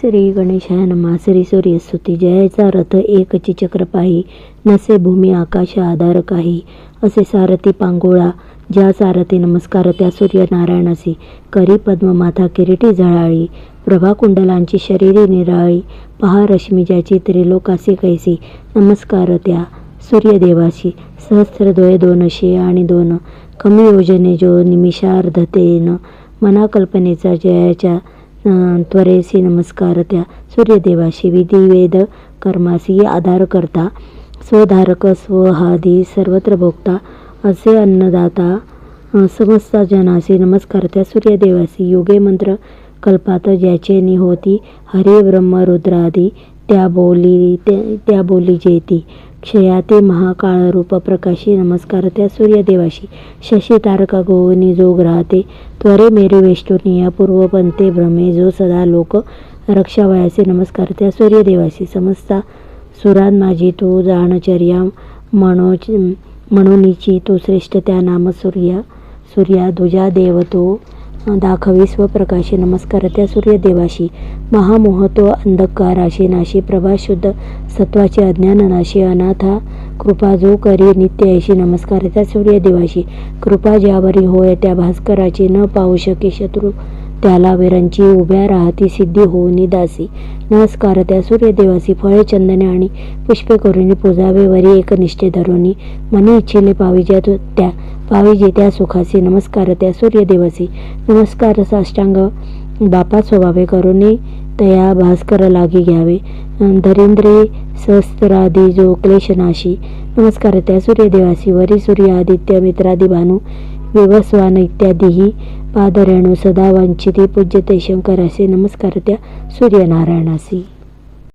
श्री गणेशाय नमा. श्री सूर्यस्तुती जयाचा रथ एकची चक्रपाही नसे भूमी आकाश आधार काही. असे सारथी पांगोळा. ज्या सारथी नमस्कार त्या सूर्यनारायणासी करी पद्ममाथा किरीटी झळाळी. प्रभा कुंडलांची शरीरी निराळी. पहा रश्मी ज्याची त्रिलोकासी कैसी. नमस्कार त्या सूर्यदेवाशी. सहस्रद्वय दोनशे आणि दोन. कमी योजने जो निमिषार्धतेन. मनाकल्पनेचा जयाच्या त्वरेसी नमस्कार त्या सूर्यदेवाशी विधिवेद कर्मासी आधार करता स्वधारक स्वहादी सर्वत्र भोगता असे अन्नदाता समस्त जनासी नमस्कार त्या सूर्यदेवासी योगे मंत्र कल्पात ज्याचे निहोती हरे ब्रह्म रुद्रादी त्या बोली त्या बोली जेती क्षयाते महाकाळ रूप प्रकाशी नमस्कार त्या सूर्यदेवाशी. शशी तारका गोवनी जो ग्राहते त्वरे मेरू वेष्टुनिया पूर्वपंते भ्रमे जो सदा लोक रक्षावयाचे नमस्कार त्या सूर्यदेवाशी. समस्ता सुरात माझी तू जाणचर्या मनोज मनोनीची तू श्रेष्ठ त्या नाम सूर्या सूर्या दुजा देव तो दाखवी स्वप्रकाशी नमस्कार त्या सूर्यदेवाशी. महामोहत्व अंधकाराशी नाशी प्रभा शुद्ध सत्वाचे अज्ञान नाशी अनाथा कृपा जो करी नित्य ऐशी नमस्कार त्या सूर्यदेवाशी. कृपा ज्यावरी होय त्या भास्कराची न पाहू शके शत्रू त्याला वीरांची उभ्या राहती सिद्धी होऊनी दासी. नमस्कार त्या सूर्यदेवासी फळे चंदने आणि पुष्पे करून पूजावे वरी एक निष्ठे धरुनी मनी इच्छिले पाविज्या तो- त्या पाविजे त्या सुखासी नमस्कार त्या सूर्यदेवासी नमस्कार साष्टांग बापा स्वभावे करुणी तया भास्कर लागी घ्यावे. धरिंद्रे सहस्त्रादी जो क्लेशनाशी नमस्कार त्या सूर्यदेवासी वरी सूर्य आदित्य मित्रादी भानू विवस्वान इत्यादीही पादरेणू सदा वांछिती पूज्यते शंकरासी नमस्कार त्या सूर्यनारायणासी